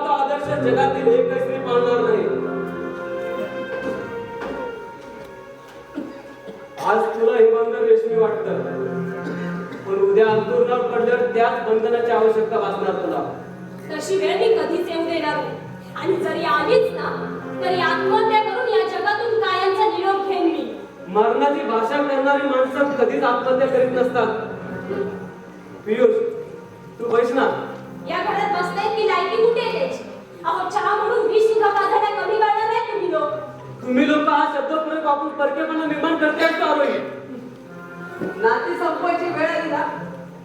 जगातील एकही स्त्री पाळणार नाही. आज तुला हे बंधन रेशमी वाटतं. पण उद्या अंतुरणावर पडल्यावर त्याच बंधनाची आवश्यकता भासणार तुला. तशी वेळ मी कधीच येऊ देणार आणि जरी आलीच ना तरी आत्महत्या करून या जगातून कायमचा निरोप घेईन मी. मरणाची भाषा करणारी माणसं कधीच आत्महत्या करीत नसतात. पियुष तू बैस ना. या घरात बसताय की लायकी कुठे आहे त्याची? अहो चहा म्हणून वीस सुद्धा पाजायला कमी करणार नाही तुम्ही लोक. तुम्ही लोक हा शब्द प्रयोग वापरून परकेपणा निर्माण करतायत का आरोही? नाती संपवायची वेळ आली ना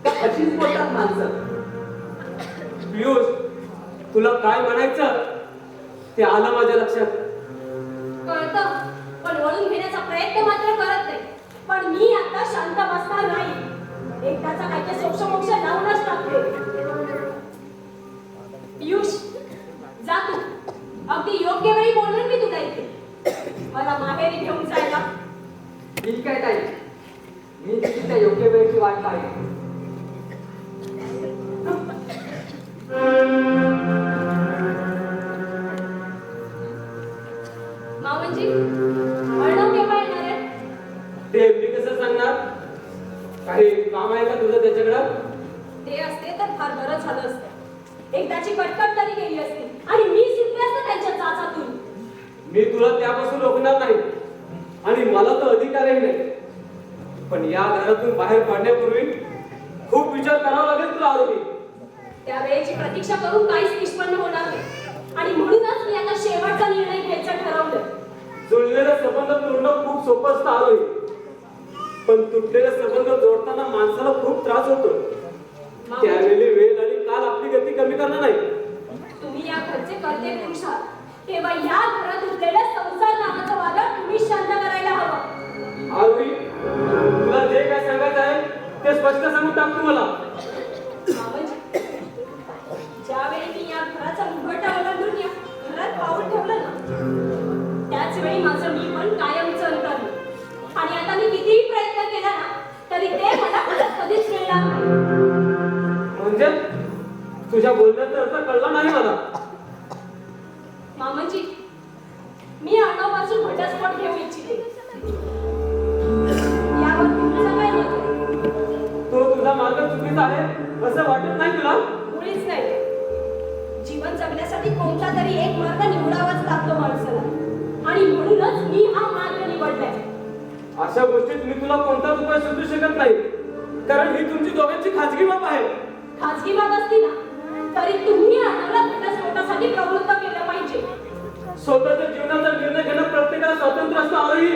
का अशीच बोलतात माणसं. पियुष तुला काय म्हणायचं? ते आलं माझ्या लक्षात. कळतं पण वळून घेण्याचा प्रयत्न मात्र करत नाही. पण मी आता शांत बसणार नाही. एकदाचा काय ते सोक्ष मोक्ष लावूनच टाकते. पियुष जा तू. अगदी योग्य वेळी बोलून मी तुला इथे. मला माहेरी घेऊन जायला. ठीक आहे ताई. मी त्या योग्य वेळेची वाट पाहिजे मावनजी अर्णव केव्हा येणार आहे? ते मी कसं सांगणार? काही काम आहे का तुझं त्याच्याकडं? ते असते तर फार बरं झालं असतं. एकदाची कटकट तरी गेली असती. आणि मी सुटले असते त्यांच्या चाचातून. मी तुला त्यापासून रोखणार नाही. आणि मला तो अधिकारही नाही. पण या घरातून बाहेर पडण्यापूर्वी खूप विचार करावा लागेल तुला आरोपी. त्या वेळेची प्रतीक्षा करून काहीच निष्पन्न होणार नाही. आणि म्हणूनच मी आता शेवटचा निर्णय घ्यायचा ठरवलं जुळलेले संबंध तोडणं खूप सोपं असतं आरोही पण तुटलेले संबंध जोडताना माणसाला खूप त्रास होतो त्यावेळी वेळ काल आपली गती कमी करणं नाही तुम्ही या घरचे करते पुरुष आहात तेव्हा या घरात उठलेलं संसार नावाचं वादळ तुम्ही शांत करायला हवं. आरोही तुला जे काय सांगायचं आहे ते स्पष्ट सांगून टाक तू मला. तुझ्या बोलण्याचा अर्थ कळला नाही मला. मामाजी मी अर्णवपासून घटस्फोट घेऊ इच्छिते. यावर तुमचं काय मत आहे? तो तुझा मार्ग चुकीचा आहे असं वाटत नाही तुला? मुळीच नाही. जीवन जगण्यासाठी कोणता तरी एक मार्ग निवडावाच लागतो माणसाला. आणि म्हणूनच मी हा मार्ग निवडलाय. अशा गोष्टीत मी तुला कोणताच उपाय सुचू शकत नाही. कारण ही तुमची दोघांची खाजगी बाब आहे. खाजगी बाब असती ना? तरी तुम्ही अर्णवला घटस्फोटासाठी प्रवृत्त केलं पाहिजे. स्वतःच्या जीवनाचा निर्णय घेणं प्रत्येकाला स्वातंत्र्य असतं आरोही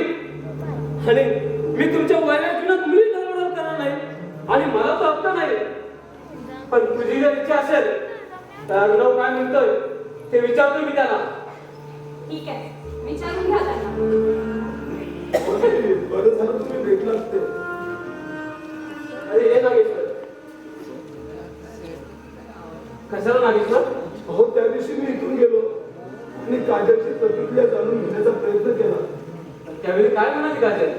आणि मी तुमच्या वयाच्या जीवनात मुली धडपड करणार नाही. आणि मला तो हक्क नाही. पण तुझी जर इच्छा असेल तर अर्णव काय म्हणतोय ते विचारतो मी त्याला. ठीक आहे. विचारून घ्या त्यांना. बरं झालं तुम्ही भेटलात. कशाला नागेश्वर अहो त्या दिवशी मी इथून गेलो. आणि काजलची प्रतिक्रिया जाणून घेण्याचा प्रयत्न केला. त्यावेळी काय म्हणाली काजल?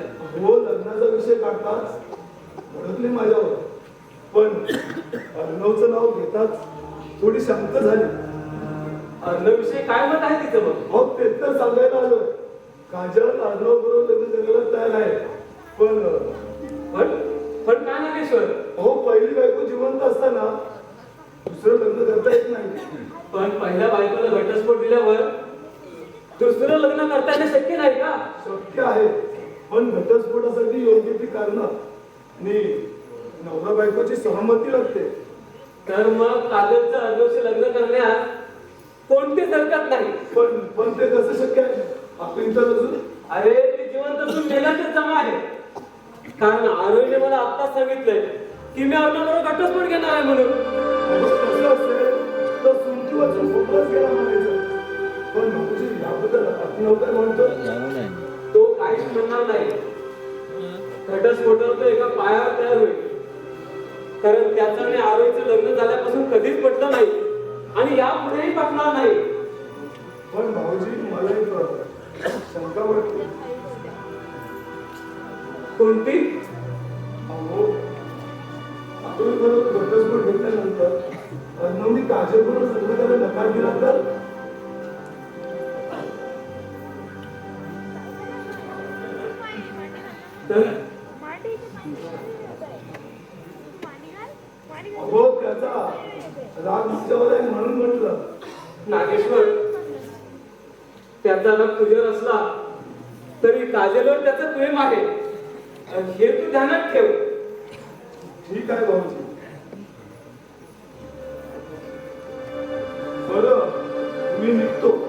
हो लग्नाचा विषय काढताच भडकले माझ्यावर. पण अर्णवचं नाव घेताच थोडी शांत झाली. अर्णव विषयी काय मत आहे तिचं मग? अहो तेच तर सांगायला आलो. काजल अर्णव बरोबर लग्न करायला तयार आहे. पण पण पण काय नागेश्वर अहो पहिली बायको जिवंत असताना करता येत नाही. पण पहिल्या बायकोला घटस्फोट दिल्यावर दुसरं लग्न करता येणं शक्य नाही का? शक्य आहे. पण घटस्फोटासाठी योग्य ती कारण. आणि नवरा बायकोची सहमती लागते. तर मग काजलचं अर्णवशी लग्न करण्यात कोणतीच हरकत नाही. पण पण ते कसं शक्य आहे? आपण इथं अजून? अरे ते जिवंत असून मेल्याचे जमा आहे. कारण आरोहीने मला आत्ताच सांगितलंय की मी अर्णवबरोबर घटस्फोट घेणार आहे म्हणून. मग कसं असेल गेला म्हणायचं पण भाऊजी याबद्दल आपण म्हणतो तो काहीच म्हणणार नाही घटस्फोटावर तो एका पायावर तयार होईल कारण त्याचं आणि आरोहीचं लग्न झाल्यापासून कधीच पटलं नाही आणि यापुढेही पटणार नाही पण भाऊजी मला एक शंका वाटते कोणती? अहो आपण बरोबर घटस्फोट कोणी काळजीपूर्ण संघटनेला नकार दिला तर? हो त्याचा राग तुझ्यावर म्हणून म्हटलं. नागेश्वर त्याचा राग तुझ्यावर असला तरी काजलवर त्याचा प्रेम आहे. हे तू ध्यानात ठेव. ठीक आहे भाऊजी. बरं मी निघतो